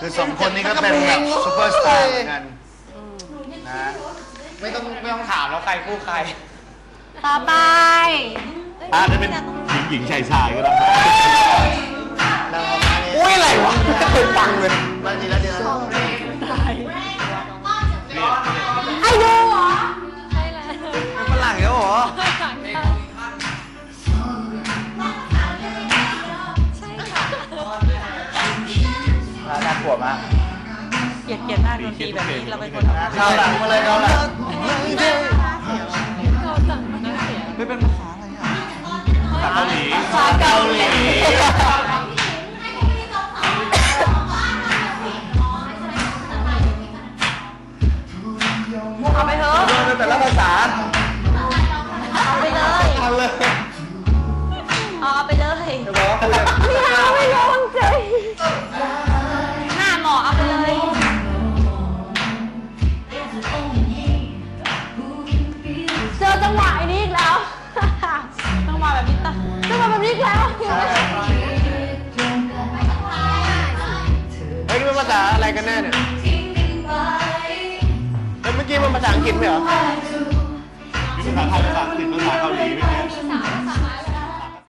คือสองคนนี้ก็เป็นแบบซูเปอร์สตาร์เหมือนกันนะไม่ต้องไม่ต้องถามแล้วใครคู่ใคร ต่อไปอ่าจะเป็นหญิงหญิงชายชายก็ได้ น่ากลัวมากเกลียดเกลียดมากดนตรีแบบนี้เราเป็นคนทำเข้าหลังมาเลยเข้าหลังไม่เป็นภาษาอะไรอะเกาหลีภาษาเกาหลีเอาไปเถอะในแต่ละภาษาเอาไปเลยทันเลยเอาไปเลยจะบอกว่าคุยกัน จอจังหวะไอ้นี้อีกแล้ว จังหวะแบบนี้ตะจังหวะแบบนี้อีกแล้วเฮ้ยนี่เป็นภาษาอะไรกันแน่เนี่ยเฮ้ยเมื่อกี้มันภาษาอังกฤษไหมเหรอมีภาษาไทยภาษาอังกฤษภาษาเกาหลีไม่มี